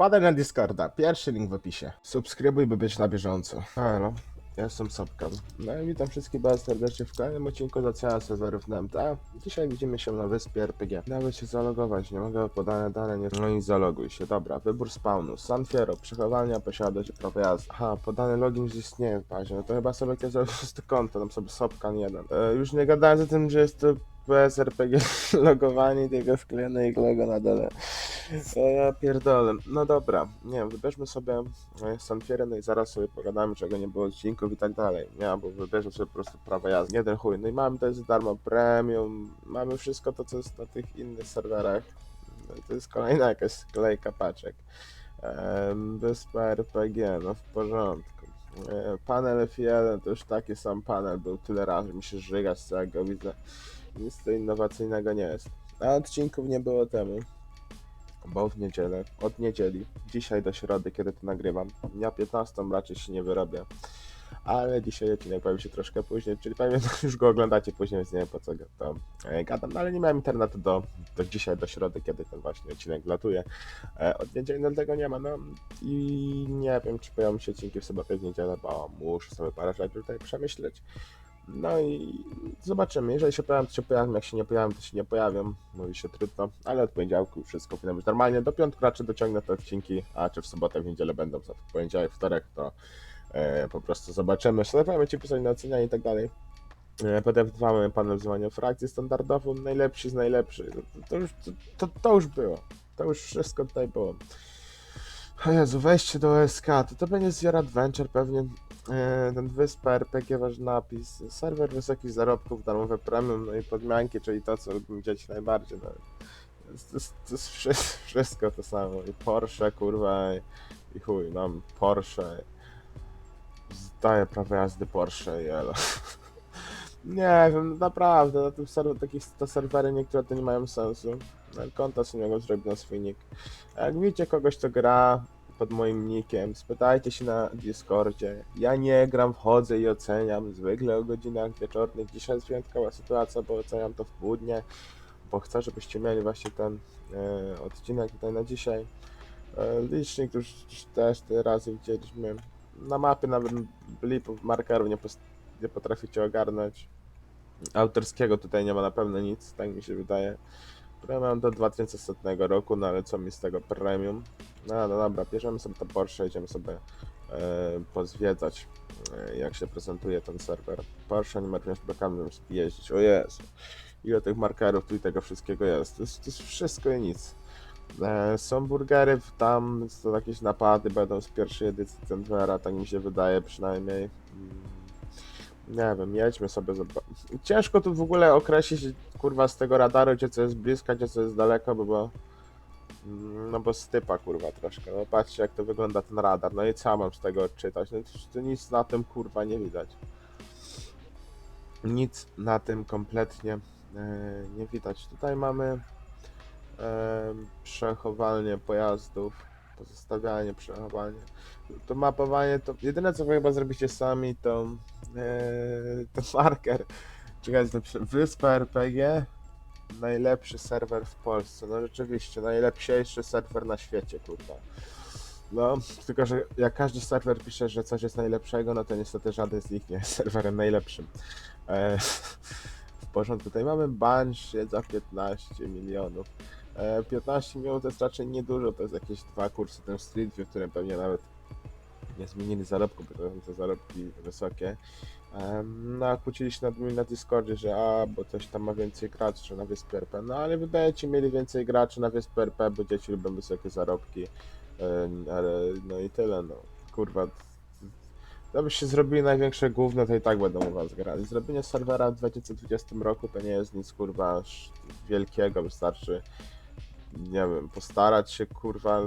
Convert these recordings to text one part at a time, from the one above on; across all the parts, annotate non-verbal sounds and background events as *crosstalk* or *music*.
Wpadaj na Discorda, pierwszy link w opisie. Subskrybuj, by być na bieżąco. Halo, ja jestem Sopkan. No i witam wszystkich bardzo serdecznie w kolejnym odcinku z Oceanu Serwerów NMTA. Dzisiaj widzimy się na wyspie RPG. Nawet się zalogować, nie mogę podane dane, nie... No i zaloguj się, dobra. Wybór spawnu, Sanfiero, przechowalnia, posiadać prawo jazdy. Aha, podany login już istnieje w bazie, no to chyba sobie ktoś zrobił *laughs* to konto, tam sobie Sopkan 1. E, już nie gadałem o tym, że jest to PSRPG *laughs* logowanie tego sklejone ich logo na dole. O ja pierdolę. No dobra, nie wybierzmy sobie e, Sanfierę, no i zaraz sobie pogadamy, czego nie było odcinków i tak dalej. Nie, bo wybierzmy sobie po prostu prawo jazdy. Jeden chuj. No i mamy to jest darmo premium, mamy wszystko to, co jest na tych innych serwerach. No i to jest kolejna jakaś sklejka paczek. Wyspa RPG, no w porządku. E, Panel F1 to już taki sam panel był tyle razy, mi się żygać z całego widzę. Nic to innowacyjnego nie jest. A odcinków nie było temu bo w niedzielę, od niedzieli, dzisiaj do środy, kiedy to nagrywam, dnia 15 raczej się nie wyrobię. Ale dzisiaj odcinek pojawi się troszkę później, czyli pewnie *laughs* już go oglądacie później, więc nie wiem po co to e, gadam. No ale nie miałem internetu do, do dzisiaj, do środy, kiedy ten właśnie odcinek latuje. E, od niedzieli tego nie ma, no i nie wiem, czy pojawią się odcinki w sobotę, w niedzielę, bo muszę sobie parę rzeczy tutaj przemyśleć. No i zobaczymy. Jeżeli się pojawią, to się pojawią. Jak się nie pojawią, to się nie pojawią. Mówi się trudno, ale od poniedziałku wszystko powinno być normalnie. Do piątku raczej dociągnę te odcinki, a czy w sobotę, w niedzielę będą, co w poniedziałek, wtorek, to e, po prostu zobaczymy. Stawiamy ci pisać na ocenianie i tak dalej. E, PDF2 mamy panel wzywania frakcji standardowo, najlepszy z najlepszych. To, to, już, to, to, to już było. To już wszystko tutaj było. O Jezu, wejście do SK, to to będzie Zero Adventure pewnie. E, ten wyspa RPG, wasz napis. Serwer wysokich zarobków, darmowe premium, no i podmianki, czyli to, co lubimy dziać najbardziej. No. To, jest- to, jest- to jest wszy- wszystko to samo. I Porsche, kurwa, i, i chuj, no, Porsche. Zdaję prawo jazdy Porsche, jelo. *laughs* Nie wiem, naprawdę, na tym serwer, takich te serwery niektóre to nie mają sensu. Konta sobie mogą zrobić na swój nick. A jak widzicie kogoś, kto gra pod moim nickiem, spytajcie się na Discordzie. Ja nie gram, wchodzę i oceniam, zwykle o godzinach wieczornych. Dzisiaj jest wyjątkowa sytuacja, bo oceniam to w południe, bo chcę, żebyście mieli właśnie ten e, odcinek tutaj na dzisiaj. E, licznik już też te razy widzieliśmy. Na mapie nawet blipów, markerów nie, nie potraficie ogarnąć. Autorskiego tutaj nie ma na pewno nic, tak mi się wydaje. Premium do 2100 roku, no ale co mi z tego premium? No, no dobra, bierzemy sobie to Porsche, idziemy sobie e, pozwiedzać, e, jak się prezentuje ten serwer. Porsche numer 5 blokami możemy sobie jeździć. O Jezu, ile tych markerów tu i tego wszystkiego jest. To jest, to jest wszystko i nic. E, są burgery, tam są jakieś napady, będą z pierwszej edycji Centera, tak mi się wydaje przynajmniej. Nie wiem, jedźmy sobie. zoba- Ciężko tu w ogóle określić, kurwa, z tego radaru, gdzie co jest blisko, gdzie co jest daleko, bo, bo no bo stypa kurwa troszkę. No patrzcie jak to wygląda ten radar. No i co mam z tego odczytać? No to, nic na tym kurwa nie widać. Nic na tym kompletnie e, nie widać. Tutaj mamy e, przechowalnię pojazdów, pozostawianie, przechowalnie. To mapowanie to jedyne co chyba zrobicie sami to e, to marker. Czekajcie, prze- Wyspa RPG najlepszy serwer w Polsce. No rzeczywiście, najlepsiejszy serwer na świecie, kurwa. No, tylko że jak każdy serwer pisze, że coś jest najlepszego, no to niestety żaden z nich nie jest serwerem najlepszym. E, *laughs* w porządku, tutaj mamy Banshee za 15 milionów. E, 15 milionów to jest raczej niedużo, to jest jakieś dwa kursy ten Street View, w którym pewnie nawet nie zmienili zarobku, bo to są te zarobki wysokie. No, a kłócili się nad nimi na Discordzie, że a, bo coś tam ma więcej graczy na wyspie RP. No, ale wy będziecie mieli więcej graczy na wyspie RP, bo dzieci lubią wysokie zarobki. Ale no i tyle, no. Kurwa. Gdybyście zrobili największe gówno, to i tak będą u was grali. Zrobienie serwera w 2020 roku to nie jest nic, kurwa, wielkiego. Wystarczy, nie wiem, postarać się, kurwa,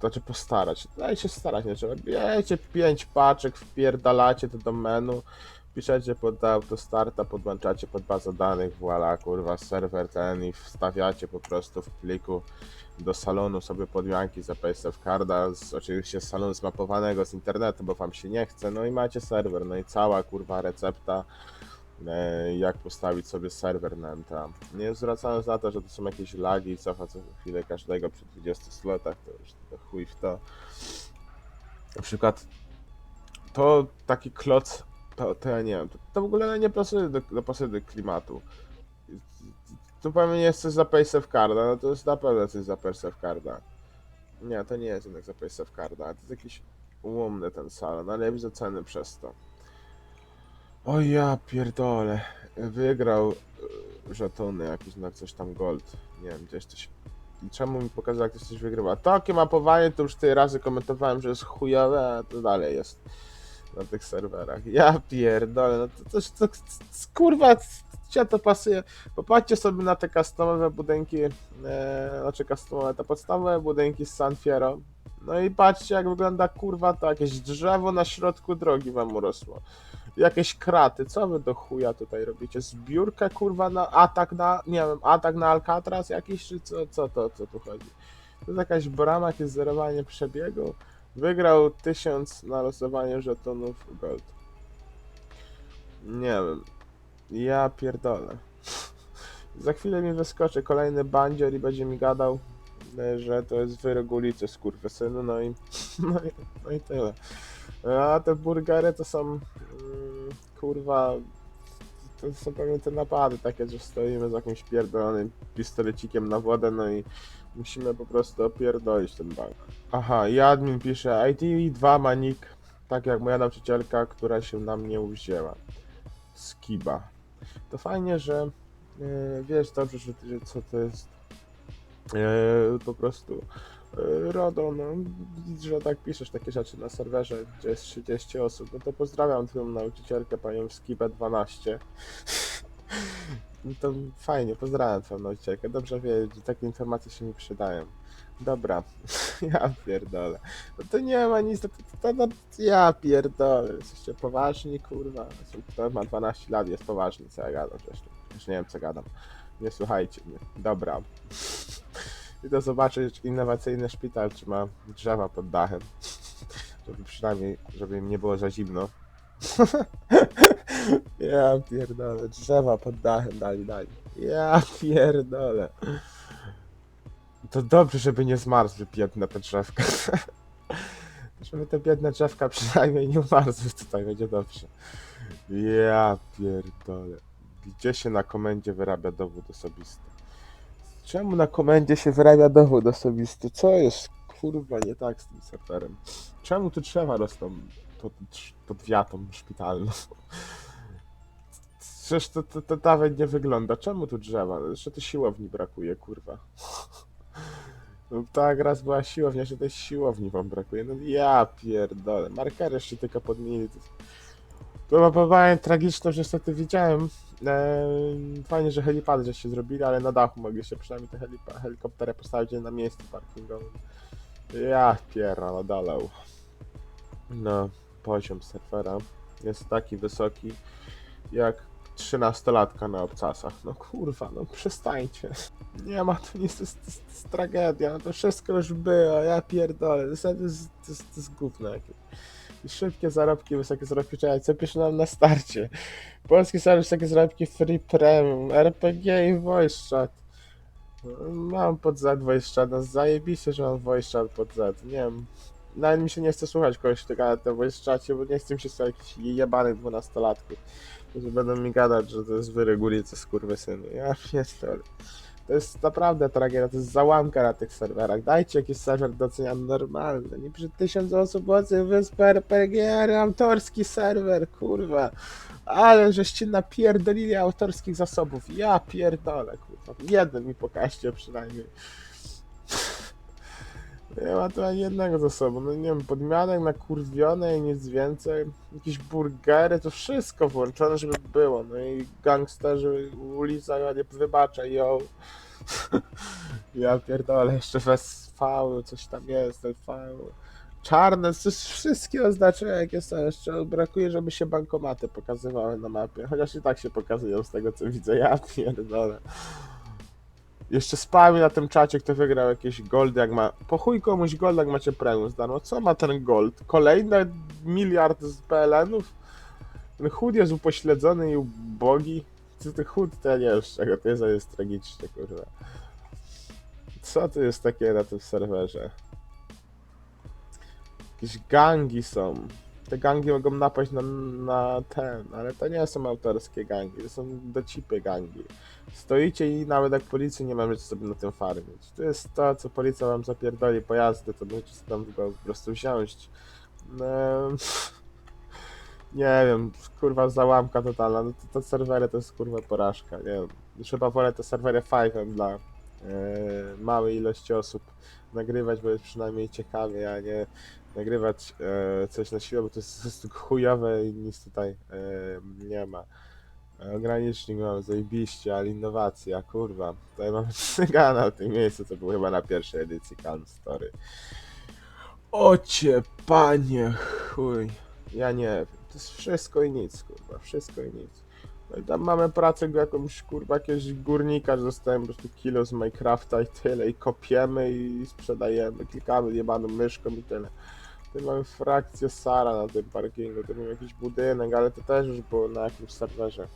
znaczy postarać. Daj się starać, nie trzeba. Bijecie pięć paczek, wpierdalacie do menu, piszecie pod autostarta, podłączacie pod bazę danych, voila, kurwa, serwer ten i wstawiacie po prostu w pliku do salonu sobie podmianki za PSF Carda, z, oczywiście z salonu zmapowanego z internetu, bo wam się nie chce, no i macie serwer, no i cała kurwa recepta jak postawić sobie serwer na MTA. Nie zwracając na to, że to są jakieś lagi cofa co chwilę każdego przy 20 slotach, to już chuj w to. Na przykład to taki kloc, to, to ja nie wiem, to, to w ogóle nie pasuje do, do klimatu. Tu pewnie jest coś za Pace Carda, no to jest na pewno coś za Pace Carda. Nie, to nie jest jednak za Pace Carda, to jest jakiś ułomny ten salon, ale ja widzę ceny przez to. O ja pierdolę. Wygrał y, żetony jakiś na coś tam gold. Nie wiem, gdzieś coś. I czemu mi pokazał, jak ktoś coś wygrywa? Takie mapowanie to już tyle razy komentowałem, że jest chujowe, a to dalej jest na tych serwerach. Ja pierdolę, no to, to, to, to, kurwa, gdzie to pasuje? Popatrzcie sobie na te customowe budynki, e, znaczy customowe, te podstawowe budynki z San Fierro. No i patrzcie jak wygląda kurwa to jakieś drzewo na środku drogi wam urosło. Jakieś kraty, co wy do chuja tutaj robicie? Zbiórkę kurwa na atak na, nie wiem, atak na Alcatraz jakiś, czy co, co to, co tu chodzi? To jest jakaś brama, jakieś zerowanie przebiegu. Wygrał 1000 na losowanie żetonów gold. Nie wiem. Ja pierdolę. *laughs* Za chwilę mi wyskoczy kolejny bandzior i będzie mi gadał, że to jest wyrok ulicy skurwysynu, no i, *laughs* no i, no i tyle. A te burgery to są, mm, kurwa, to są pewnie te napady takie, że stoimy z jakimś pierdolonym pistolecikiem na wodę, no i musimy po prostu opierdolić ten bank. Aha, i admin pisze IT2 manik, tak jak moja nauczycielka, która się na mnie uwzięła. Skiba. To fajnie, że e, wiesz dobrze, że, że co to jest po prostu e, RODO, no widzisz, że tak piszesz takie rzeczy na serwerze, gdzie jest 30 osób, no to pozdrawiam twoją nauczycielkę, panią Skibę 12. No to fajnie, pozdrawiam twoją nauczycielkę, dobrze wie, że takie informacje się mi przydają. Dobra, *laughs* ja pierdolę. No to nie ma nic, to, to, to, to ja pierdolę. Jesteście poważni, kurwa. Kto ma 12 lat jest poważny, co ja gadam zresztą. Już nie wiem, co gadam. Nie słuchajcie mnie. Dobra. Idę zobaczyć innowacyjny szpital, czy ma drzewa pod dachem. Żeby przynajmniej, żeby im nie było za zimno. *laughs* ja pierdolę. Drzewa pod dachem dali, dali. Ja pierdolę. To dobrze, żeby nie zmarzły biedne te drzewka. *laughs* żeby te biedne drzewka przynajmniej nie umarzły tutaj, będzie dobrze. Ja pierdolę. Gdzie się na komendzie wyrabia dowód osobisty? Czemu na komendzie się wyrabia dowód osobisty? Co jest kurwa nie tak z tym serwerem? Czemu tu drzewa rosną pod, pod wiatą szpitalną? Przecież to, to, to nawet nie wygląda. Czemu tu drzewa? Jeszcze tu siłowni brakuje, kurwa. No tak, raz była siłownia, że tej siłowni wam brakuje. No ja pierdolę. Markery jeszcze tylko podmienili. To mapowałem tragiczne, że niestety widziałem. Fajnie, że helipady żeście zrobili, ale na dachu mogliście przynajmniej te helipa- helikoptery postawić na miejscu parkingowym. Ja pierdolę, dalej. No, poziom serwera jest taki wysoki, jak 13-latka na obcasach. No kurwa, no przestańcie. Nie ma tu nic, to jest, to jest, jest tragedia, no to wszystko już było, ja pierdolę, to jest, to jest, to jest, to jest gówno jakieś. Szybkie zarobki, wysokie zarobki, czekaj, co pisze nam na starcie? Polski serwer, wysokie zarobki, free premium, RPG i voice chat. Mam pod Z voice chat, no zajebiście, że mam voice chat pod Z, nie wiem. Nawet mi się nie chce słuchać kogoś, kto gada na voice chacie, bo nie chcę się słuchać jakichś jebanych dwunastolatków. Którzy będą mi gadać, że to jest wyregulicy skurwysyny. Ja pierdolę. To jest naprawdę tragedia, to jest załamka na tych serwerach. Dajcie jakiś serwer doceniany normalny. Nie przy tysiąc osób ocen wyspę RPG, autorski serwer, kurwa. Ale żeście napierdolili autorskich zasobów. Ja pierdolę, kurwa. Jeden mi pokażcie przynajmniej. Nie ma tu ani jednego zasobu. No nie wiem, podmianek na kurwione i nic więcej. Jakieś burgery, to wszystko włączone, żeby było. No i gangsterzy, ulica, nie wybaczę, ją. *laughs* ja pierdolę, jeszcze w SV, coś tam jest, SV. Czarne, to jest wszystkie oznaczenia, jakie są. Jeszcze brakuje, żeby się bankomaty pokazywały na mapie. Chociaż i tak się pokazują z tego, co widzę. Ja pierdolę. Jeszcze spamy na tym czacie, kto wygrał jakieś gold, jak ma... Po chuj komuś gold, jak macie premium zdano. Co ma ten gold? Kolejny miliard z PLN-ów? Ten chód jest upośledzony i ubogi. Co ty chód, to ja nie wiem czego, to jest, jest tragiczne, kurwa. Co to jest takie na tym serwerze? Jakieś gangi są. Te gangi mogą napaść na, na ten, ale to nie są autorskie gangi, to są docipy gangi. Stoicie i nawet jak policji nie możecie sobie na tym farmić. To jest to, co policja wam zapierdoli pojazdy, to możecie sobie tam go po prostu wziąć. Ehm, *laughs* nie wiem, kurwa załamka totalna, no to, to serwery to jest kurwa porażka, nie wiem. Chyba wolę te serwery 5 dla e, małej ilości osób nagrywać, bo jest przynajmniej ciekawie, a nie nagrywać e, coś na siłę, bo to jest po prostu chujowe i nic tutaj e, nie ma. E, Ogranicznik mamy zajebiście, ale innowacja, kurwa. Tutaj mamy cygana *laughs* w tym miejscu, to był chyba na pierwszej edycji Can Story. Ocie, panie, chuj. Ja nie wiem. To jest wszystko i nic, kurwa. Wszystko i nic. No i tam mamy pracę jakąś, kurwa, jakiegoś górnika, że dostałem po prostu kilo z Minecrafta i tyle. I kopiemy i sprzedajemy. Klikamy jebaną myszką i tyle. Tu mamy frakcję Sara na tym parkingu. Tu mamy jakiś budynek, ale to też już było na jakimś serwerze.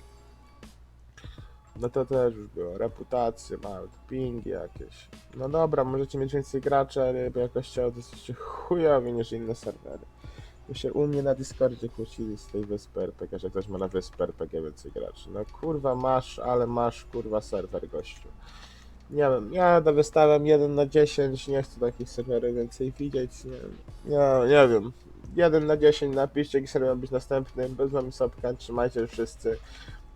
No to też już było. Reputacje, małe pingi jakieś. No dobra, możecie mieć więcej graczy, ale jakby jakościowo jesteście chujowi niż inne serwery. My się u mnie na Discordzie kłócili z tej wyspy RPG, że ktoś ma na wyspę RPG więcej graczy. No kurwa masz, ale masz kurwa serwer gościu. Nie wiem, ja to wystawiam 1 na 10, nie chcę takich serwerów więcej widzieć, nie wiem. Nie, nie wiem. 1 na 10 napiszcie, jaki serwer ma być następny. Bez wami Sopka, trzymajcie się wszyscy.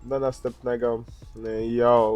Do następnego. Yo.